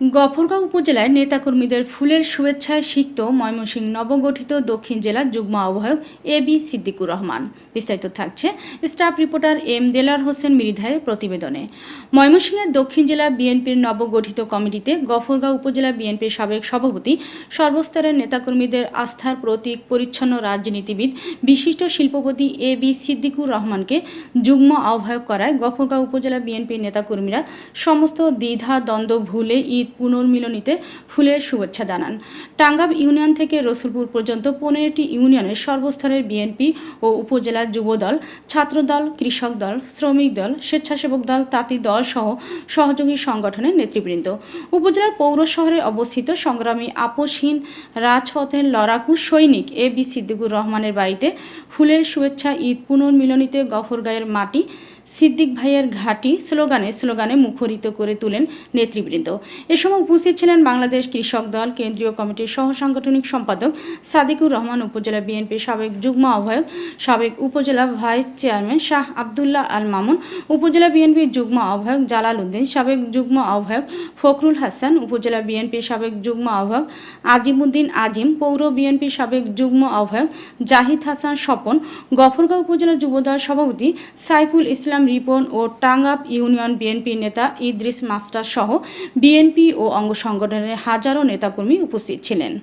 গফরগাঁও উপজেলায় নেতাকর্মীদের ফুলের শুভেচ্ছায় সিক্ত ময়মনসিংহ নবগঠিত দক্ষিণ জেলার যুগ্ম আহ্বায়ক এ বি সিদ্দিকুর রহমান। বিস্তারিত থাকছে স্টাফ রিপোর্টার এম দেলার হোসেন মিরিধারের প্রতিবেদনে। ময়মনসিংহের দক্ষিণ জেলা বিএনপির নবগঠিত কমিটিতে গফরগাঁও উপজেলা বিএনপির সাবেক সভাপতি, সর্বস্তরের নেতাকর্মীদের আস্থার প্রতীক পরিচ্ছন্ন রাজনীতিবিদ, বিশিষ্ট শিল্পপতি এ বি সিদ্দিকুর রহমানকে যুগ্ম আহ্বায়ক করায় গফরগাঁও উপজেলা বিএনপির নেতাকর্মীরা সমস্ত দ্বিধা দ্বন্দ্ব ভুলে ঈদ পুনর্মিলনীতে ফুলের শুভেচ্ছা জানান। টাঙ্গাব ইউনিয়ন থেকে রসুলপুর পর্যন্ত পনেরোটি ইউনিয়নের সর্বস্তরের বিএনপি ও উপজেলার যুবদল, ছাত্রদল, কৃষক দল, শ্রমিক দল, স্বেচ্ছাসেবক দল, তাঁতি দল সহ সহযোগী সংগঠনের নেতৃবৃন্দ। উপজেলার পৌর শহরে অবস্থিত সংগ্রামী আপসহীন রাজপথের লড়াকু সৈনিক এ বি সিদ্দিকুর রহমানের বাড়িতে ফুলের শুভেচ্ছা ঈদ পুনর্মিলনীতে গফরগাঁয়ের মাটি, সিদ্দিক ভাইয়ের ঘাটি স্লোগানে স্লোগানে মুখরিত করে তুলেন নেতৃবৃন্দ। এ সময় উপস্থিত ছিলেন বাংলাদেশ কৃষক দল, কেন্দ্রীয় কমিটির সহ সাংগঠনিক সম্পাদক সাদিকুর রহমান, উপজেলা বিএনপির সাবেক যুগ্ম আহ্বায়ক, সাবেক উপজেলা ভাইস চেয়ারম্যান শাহ আবদুল্লাহ আল মামুন, উপজেলা বিএনপির যুগ্ম আহ্বায়ক জালাল উদ্দিন, সাবেক যুগ্ম আহ্বায়ক ফখরুল হাসান, উপজেলা বিএনপির সাবেক যুগ্ম আহ্বায়ক আজিমুদ্দিন আজিম, পৌর বিএনপির সাবেক যুগ্ম আহ্বায়ক জাহিদ হাসান স্বপন, গফরগাঁও উপজেলা যুবদল সভাপতি সাইফুল ইসলাম রিপন ও টাঙ্গাব ইউনিয়ন বিএনপি নেতা ইদ্রিস মাস্টার সহ বিএনপি ও অঙ্গ সংগঠনের হাজারো নেতাকর্মী উপস্থিত ছিলেন।